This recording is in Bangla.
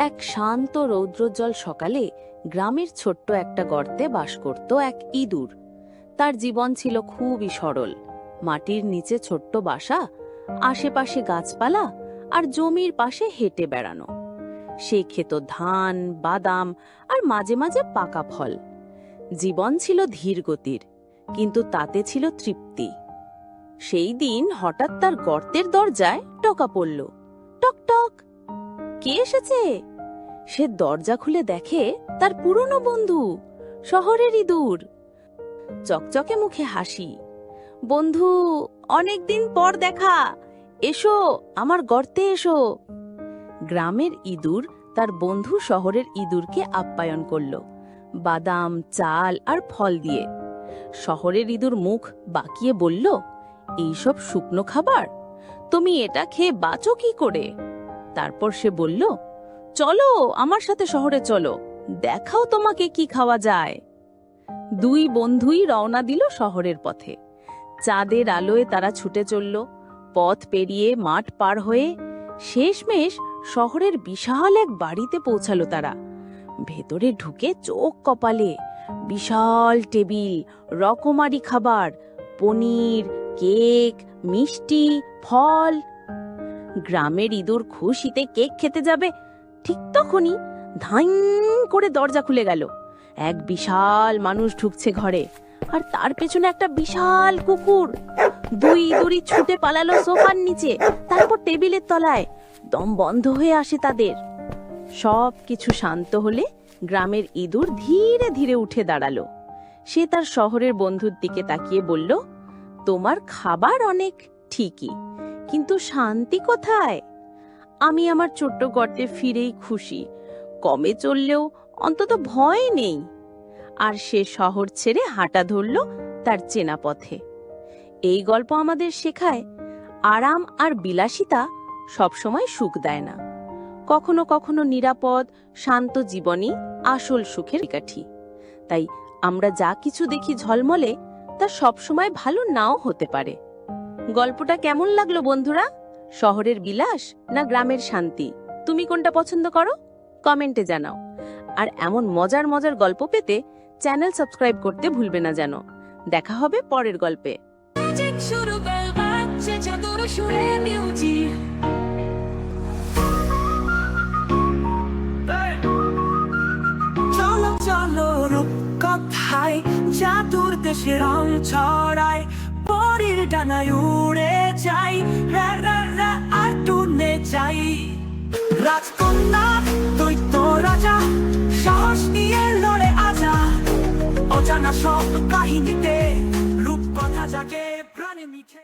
এক শান্ত রৌদ্রোজ্জ্বল সকালে গ্রামের ছোট্ট একটা গর্তে বাস করত এক ইঁদুর। তার জীবন ছিল খুবই সরল। মাটির নিচে ছোট্ট বাসা, আশেপাশে গাছপালা আর জমির পাশে হেঁটে বেড়ানো। সে খেত ধান, বাদাম আর মাঝে মাঝে পাকা ফল। জীবন ছিল ধীর গতির, কিন্তু তাতে ছিল তৃপ্তি। সেই দিন হঠাৎ তার গর্তের দরজায় টকা পড়ল। কে এসেছে? সে দরজা খুলে দেখে তার পুরনো বন্ধু শহরের ইঁদুর চকচকে মুখে হাসি। বন্ধু, অনেকদিন পর দেখা। এসো, আমার গর্তে এসো। গ্রামের ইঁদুর তার বন্ধু শহরের ইঁদুরকে আপ্যায়ন করল। বাদাম, চাল আর ফল দিয়ে। শহরের ইঁদুর মুখ বাকিয়ে বলল, এইসব শুকনো খাবার? তুমি এটা খেয়ে বাঁচো কি করে? তারপর সে বলল, চলো, আমার সাথে শহরে চলো। দেখাও তোমাকে কি খাওয়া যায়। দুই বন্ধুই রওনা দিল শহরের পথে। চাঁদের আলোয় তারা ছুটে চলল। পথ পেরিয়ে মাঠ পার হয়ে শেষমেশ শহরের বিশাল এক বাড়িতে পৌঁছালো তারা। ভেতরে ঢুকে চোখ কপালে বিশাল টেবিল, রকমারি খাবার, পনির, কেক, মিষ্টি, ফল গ্রামের ইঁদুর খুশিতে কেক খেতে যাবে। ঠিক তখনই ধাইং করে দরজা খুলে গেল। এক বিশাল মানুষ ঢুকছে ঘরে, আর তার পেছনে একটা বিশাল কুকুর। দুই ইঁদুরই ছুটে পালালো সোফার নিচে, তারপর টেবিলের তলায়। দম বন্ধ হয়ে আসে তাদের। সব কিছু শান্ত হলে গ্রামের ইঁদুর ধীরে ধীরে উঠে দাঁড়াল। সে তার শহরের বন্ধুর দিকে তাকিয়ে বলল, তোমার খাবার অনেক ঠিকই। কিন্তু শান্তি কোথায়? আমি আমার ছোট্ট গর্তে ফিরেই খুশি। কমে চললেও অন্তত ভয় নেই। আর সে শহর ছেড়ে হাঁটা ধরল তার চেনা পথে। এই গল্প আমাদের শেখায়, আরাম আর বিলাসিতা সবসময় সুখ দেয় না। কখনো কখনো নিরাপদ, শান্ত জীবনই আসল সুখের কাঠি। তাই আমরা যা কিছু দেখি ঝলমলে, তা সবসময় ভালো নাও হতে পারে। গল্পটা কেমন লাগল বন্ধুরা? শহরের বিলাস না গ্রামের শান্তি? তুমি কোনটা পছন্দ করো? কমেন্টে জানাও। আর এমন মজার মজার গল্প পেতে চ্যানেল সাবস্ক্রাইব করতে ভুলবে না যেন। দেখা হবে পরের গল্পে। চলো চলো রূপকথায় জাদুর দেশে রং ছড়ায় ডানায় উড়ে যাই। আর টুনে যাই। রাজকন্যা দৈত্য রাজা। সাহস নিয়ে লড়ে আজা। অজানা সব কাহিনীতে রূপকথা জাগে, প্রাণে মিঠে।